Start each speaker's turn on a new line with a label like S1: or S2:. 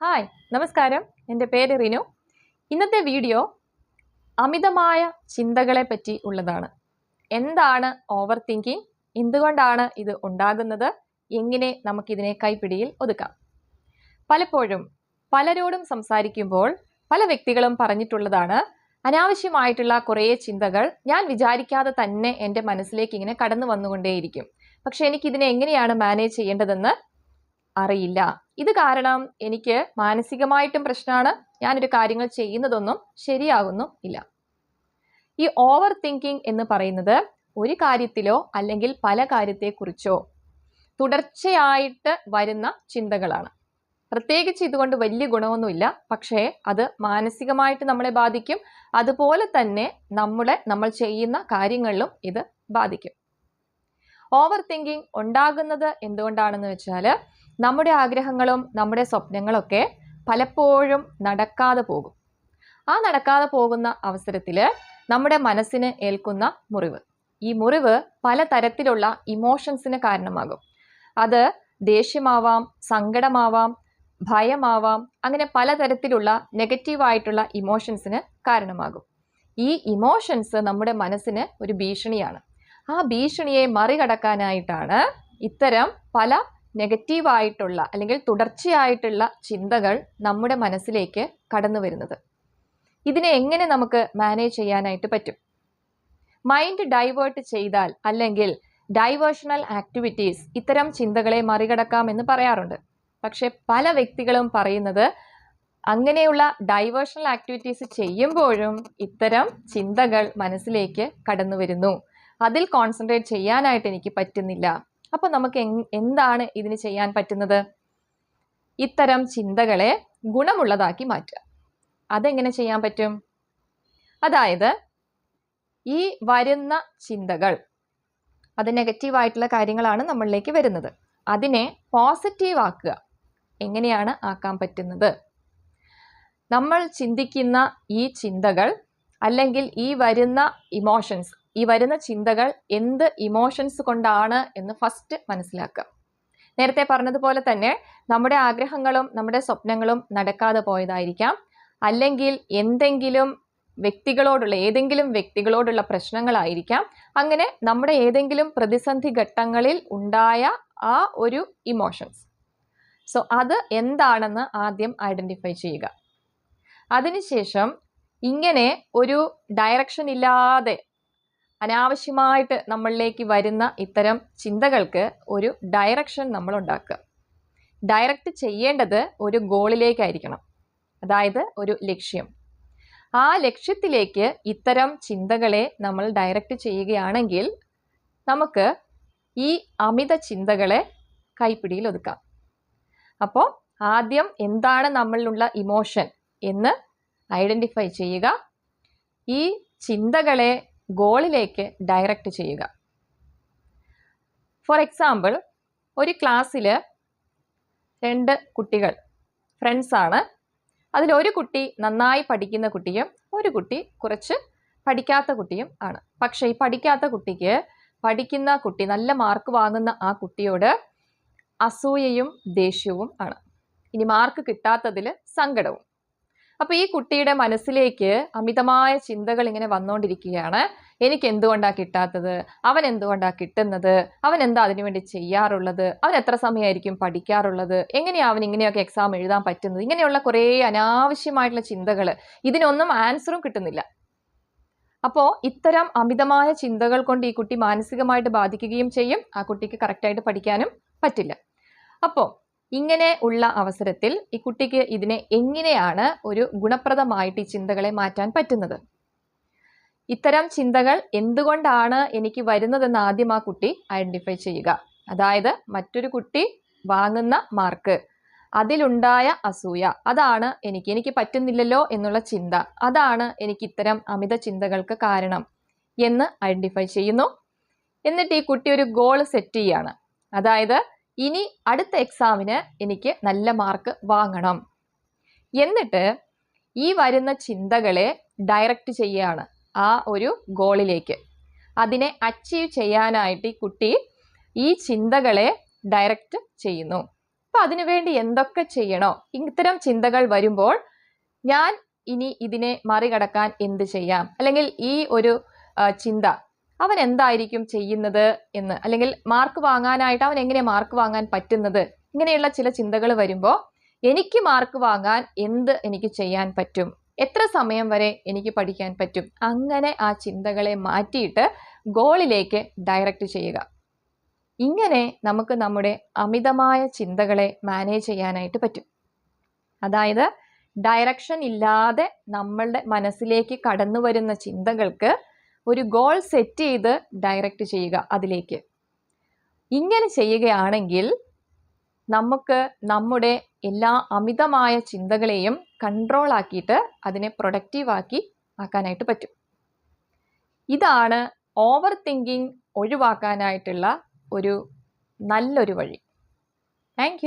S1: Hi നമസ്കാരം. എന്റെ പേര് റിനു. ഇന്നത്തെ വീഡിയോ അമിതമായ ചിന്തകളെ പറ്റി ഉള്ളതാണ്. എന്താണ് ഓവർ തിങ്കിങ് എന്തുകൊണ്ടാണ് ഇത് ഉണ്ടാകുന്നത്? എങ്ങനെ നമുക്കിതിനെ കൈപ്പിടിയിൽ ഒതുക്കാം? പലപ്പോഴും പലരോടും സംസാരിക്കുമ്പോൾ പല വ്യക്തികളും പറഞ്ഞിട്ടുള്ളതാണ് അനാവശ്യമായിട്ടുള്ള കുറേ ചിന്തകൾ ഞാൻ വിചാരിക്കാതെ തന്നെ എന്റെ മനസ്സിലേക്ക് ഇങ്ങനെ കടന്നു വന്നുകൊണ്ടേയിരിക്കും. പക്ഷെ എനിക്കിതിനെ എങ്ങനെയാണ് മാനേജ് ചെയ്യേണ്ടതെന്ന് അറിയില്ല. ഇത് കാരണം എനിക്ക് മാനസികമായിട്ടും പ്രശ്നമാണ്. ഞാനൊരു കാര്യങ്ങൾ ചെയ്യുന്നതൊന്നും ശരിയാകുന്നു ഇല്ല. ഈ ഓവർ തിങ്കിങ് എന്ന് പറയുന്നത് ഒരു കാര്യത്തിലോ അല്ലെങ്കിൽ പല കാര്യത്തെക്കുറിച്ചോ തുടർച്ചയായിട്ട് വരുന്ന ചിന്തകളാണ്. പ്രത്യേകിച്ച് ഇതുകൊണ്ട് വലിയ ഗുണമൊന്നുമില്ല. പക്ഷേ അത് മാനസികമായിട്ട് നമ്മളെ ബാധിക്കും. അതുപോലെ തന്നെ നമ്മളെ നമ്മൾ ചെയ്യുന്ന കാര്യങ്ങളിലും ഇത് ബാധിക്കും. ഓവർ തിങ്കിങ് ഉണ്ടാകുന്നത് എന്തുകൊണ്ടാണെന്ന് വെച്ചാൽ നമ്മുടെ ആഗ്രഹങ്ങളും നമ്മുടെ സ്വപ്നങ്ങളൊക്കെ പലപ്പോഴും നടക്കാതെ പോകും. ആ നടക്കാതെ പോകുന്ന അവസരത്തിൽ നമ്മുടെ മനസ്സിന് ഏൽക്കുന്ന മുറിവ്. ഈ മുറിവ് പലതരത്തിലുള്ള ഇമോഷൻസിന് കാരണമാകും. അത് ദേഷ്യമാവാം സങ്കടമാവാം ഭയമാവാം അങ്ങനെ പലതരത്തിലുള്ള നെഗറ്റീവായിട്ടുള്ള ഇമോഷൻസിന് കാരണമാകും. ഈ ഇമോഷൻസ് നമ്മുടെ മനസ്സിന് ഒരു ഭീഷണിയാണ്. ആ ഭീഷണിയെ മറികടക്കാനായിട്ടാണ് ഇത്തരം പല നെഗറ്റീവായിട്ടുള്ള അല്ലെങ്കിൽ തുടർച്ചയായിട്ടുള്ള ചിന്തകൾ നമ്മുടെ മനസ്സിലേക്ക് കടന്നു വരുന്നത്. ഇതിനെ എങ്ങനെ നമുക്ക് മാനേജ് ചെയ്യാനായിട്ട് പറ്റും? മൈൻഡ് ഡൈവേർട്ട് ചെയ്താൽ അല്ലെങ്കിൽ ഡൈവേർഷണൽ ആക്ടിവിറ്റീസ് ഇത്തരം ചിന്തകളെ മറികടക്കാമെന്ന് പറയാറുണ്ട്. പക്ഷേ പല വ്യക്തികളും പറയുന്നത് അങ്ങനെയുള്ള ഡൈവേർഷണൽ ആക്ടിവിറ്റീസ് ചെയ്യുമ്പോഴും ഇത്തരം ചിന്തകൾ മനസ്സിലേക്ക് കടന്നു വരുന്നു. അതിൽ കോൺസെൻട്രേറ്റ് ചെയ്യാനായിട്ട് എനിക്ക് പറ്റുന്നില്ല. അപ്പോൾ നമുക്ക് എന്താണ് ഇതിന് ചെയ്യാൻ പറ്റുന്നത്? ഇത്തരം ചിന്തകളെ ഗുണമുള്ളതാക്കി മാറ്റുക. അതെങ്ങനെ ചെയ്യാൻ പറ്റും? അതായത് ഈ വരുന്ന ചിന്തകൾ അത് നെഗറ്റീവായിട്ടുള്ള കാര്യങ്ങളാണ് നമ്മളിലേക്ക് വരുന്നത്. അതിനെ പോസിറ്റീവ് ആക്കുക. എങ്ങനെയാണ് ആക്കാൻ പറ്റുന്നത്? നമ്മൾ ചിന്തിക്കുന്ന ഈ ചിന്തകൾ അല്ലെങ്കിൽ ഈ വരുന്ന ഇമോഷൻസ് ഈ വരുന്ന ചിന്തകൾ എന്ത് ഇമോഷൻസ് കൊണ്ടാണ് എന്ന് ഫസ്റ്റ് മനസ്സിലാക്കുക. നേരത്തെ പറഞ്ഞതുപോലെ തന്നെ നമ്മുടെ ആഗ്രഹങ്ങളും നമ്മുടെ സ്വപ്നങ്ങളും നടക്കാതെ പോയതായിരിക്കാം. അല്ലെങ്കിൽ എന്തെങ്കിലും വ്യക്തികളോടുള്ള ഏതെങ്കിലും വ്യക്തികളോടുള്ള പ്രശ്നങ്ങളായിരിക്കാം. അങ്ങനെ നമ്മുടെ ഏതെങ്കിലും പ്രതിസന്ധി ഘട്ടങ്ങളിൽ ഉണ്ടായ ആ ഒരു ഇമോഷൻസ് സോ അത് എന്താണെന്ന് ആദ്യം ഐഡന്റിഫൈ ചെയ്യുക. അതിനുശേഷം ഇങ്ങനെ ഒരു ഡയറക്ഷൻ ഇല്ലാതെ അനാവശ്യമായിട്ട് നമ്മളിലേക്ക് വരുന്ന ഇത്തരം ചിന്തകൾക്ക് ഒരു ഡയറക്ഷൻ നമ്മൾ ഉണ്ടാക്കുക ഡയറക്റ്റ് ചെയ്യേണ്ടത് ഒരു ഗോളിലേക്കായിരിക്കണം അതായത് ഒരു ലക്ഷ്യം. ആ ലക്ഷ്യത്തിലേക്ക് ഇത്തരം ചിന്തകളെ നമ്മൾ ഡയറക്റ്റ് ചെയ്യുകയാണെങ്കിൽ നമുക്ക് ഈ അമിത ചിന്തകളെ കൈപ്പിടിയിൽ ഒതുക്കാം. അപ്പോൾ ആദ്യം എന്താണ് നമ്മളിലുള്ള ഇമോഷൻ എന്ന് ഐഡന്റിഫൈ ചെയ്യുക. ഈ ചിന്തകളെ ഗോളിലേക്ക് ഡയറക്റ്റ് ചെയ്യുക. ഫോർ എക്സാമ്പിൾ ഒരു ക്ലാസ്സിൽ രണ്ട് കുട്ടികൾ ഫ്രണ്ട്സാണ് അതിലൊരു കുട്ടി നന്നായി പഠിക്കുന്ന കുട്ടിയും ഒരു കുട്ടി കുറച്ച് പഠിക്കാത്ത കുട്ടിയും ആണ്. പക്ഷേ ഈ പഠിക്കാത്ത കുട്ടിക്ക് പഠിക്കുന്ന കുട്ടി നല്ല മാർക്ക് വാങ്ങുന്ന ആ കുട്ടിയോട് അസൂയയും ദേഷ്യവും ആണ്. ഇനി മാർക്ക് കിട്ടാത്തതിൽ സങ്കടവും. അപ്പോൾ ഈ കുട്ടിയുടെ മനസ്സിലേക്ക് അമിതമായ ചിന്തകൾ ഇങ്ങനെ വന്നുകൊണ്ടിരിക്കുകയാണ് എനിക്ക് എന്തുകൊണ്ടാണ് കിട്ടാത്തത്? അവൻ എന്തുകൊണ്ടാണ് കിട്ടുന്നത്? അവൻ എന്താ അതിനുവേണ്ടി ചെയ്യാറുള്ളത്? അവൻ എത്ര സമയമായിരിക്കും പഠിക്കാറുള്ളത്? എങ്ങനെയാണ് അവൻ ഇങ്ങനെയൊക്കെ എക്സാം എഴുതാൻ പറ്റുന്നത്? ഇങ്ങനെയുള്ള കുറേ അനാവശ്യമായിട്ടുള്ള ചിന്തകൾ ഇതിനൊന്നും ആൻസറും കിട്ടുന്നില്ല. അപ്പോൾ ഇത്തരം അമിതമായ ചിന്തകൾ കൊണ്ട് ഈ കുട്ടി മാനസികമായിട്ട് ബാധിക്കുകയും ചെയ്യും. ആ കുട്ടിക്ക് കറക്റ്റായിട്ട് പഠിക്കാനും പറ്റില്ല. അപ്പോൾ ഇങ്ങനെ ഉള്ള അവസരത്തിൽ ഈ കുട്ടിക്ക് ഇതിനെ എങ്ങനെയാണ് ഒരു ഗുണപ്രദമായിട്ട് ഈ ചിന്തകളെ മാറ്റാൻ പറ്റുന്നത്? ഇത്തരം ചിന്തകൾ എന്തുകൊണ്ടാണ് എനിക്ക് വരുന്നതെന്ന് ആദ്യം ആ കുട്ടി ഐഡന്റിഫൈ ചെയ്യുക. അതായത് മറ്റൊരു കുട്ടി വാങ്ങുന്ന മാർക്ക് അതിലുണ്ടായ അസൂയ അതാണ് എനിക്ക് എനിക്ക് പറ്റുന്നില്ലല്ലോ എന്നുള്ള ചിന്ത അതാണ് എനിക്ക് ഇത്തരം അമിത ചിന്തകൾക്ക് കാരണം എന്ന് ഐഡന്റിഫൈ ചെയ്യുന്നു. എന്നിട്ട് ഈ കുട്ടി ഒരു ഗോൾ സെറ്റ് ചെയ്യാണ്. അതായത് ഇനി അടുത്ത എക്സാമിന് എനിക്ക് നല്ല മാർക്ക് വാങ്ങണം. എന്നിട്ട് ഈ വരുന്ന ചിന്തകളെ ഡയറക്റ്റ് ചെയ്യുകയാണ് ആ ഒരു ഗോളിലേക്ക് അതിനെ അച്ചീവ് ചെയ്യാനായിട്ട് ഈ കുട്ടി ഈ ചിന്തകളെ ഡയറക്റ്റ് ചെയ്യുന്നു. അപ്പം അതിനുവേണ്ടി എന്തൊക്കെ ചെയ്യണോ? ഇത്തരം ചിന്തകൾ വരുമ്പോൾ ഞാൻ ഇനി ഇതിനെ മറികടക്കാൻ എന്ത് ചെയ്യാം? അല്ലെങ്കിൽ ഈ ഒരു ചിന്ത അവൻ എന്തായിരിക്കും ചെയ്യുന്നത് എന്ന്. അല്ലെങ്കിൽ മാർക്ക് വാങ്ങാനായിട്ട് അവൻ എങ്ങനെ മാർക്ക് വാങ്ങാൻ പറ്റുന്നത്? ഇങ്ങനെയുള്ള ചില ചിന്തകൾ വരുമ്പോൾ എനിക്ക് മാർക്ക് വാങ്ങാൻ എന്ത് എനിക്ക് ചെയ്യാൻ പറ്റും? എത്ര സമയം വരെ എനിക്ക് പഠിക്കാൻ പറ്റും? അങ്ങനെ ആ ചിന്തകളെ മാറ്റിയിട്ട് ഗോളിലേക്ക് ഡയറക്റ്റ് ചെയ്യുക. ഇങ്ങനെ നമുക്ക് നമ്മുടെ അമിതമായ ചിന്തകളെ മാനേജ് ചെയ്യാനായിട്ട് പറ്റും. അതായത് ഡയറക്ഷൻ ഇല്ലാതെ നമ്മളുടെ മനസ്സിലേക്ക് കടന്നു വരുന്ന ചിന്തകൾക്ക് ഒരു ഗോൾ സെറ്റ് ചെയ്ത് ഡയറക്റ്റ് ചെയ്യുക അതിലേക്ക്. ഇങ്ങനെ ചെയ്യുകയാണെങ്കിൽ നമുക്ക് നമ്മുടെ എല്ലാ അമിതമായ ചിന്തകളെയും കൺട്രോൾ ആക്കിയിട്ട് അതിനെ പ്രൊഡക്റ്റീവാക്കി ആക്കാനായിട്ട് പറ്റും. ഇതാണ് ഓവർ തിങ്കിങ് ഒഴിവാക്കാനായിട്ടുള്ള ഒരു നല്ലൊരു വഴി. താങ്ക്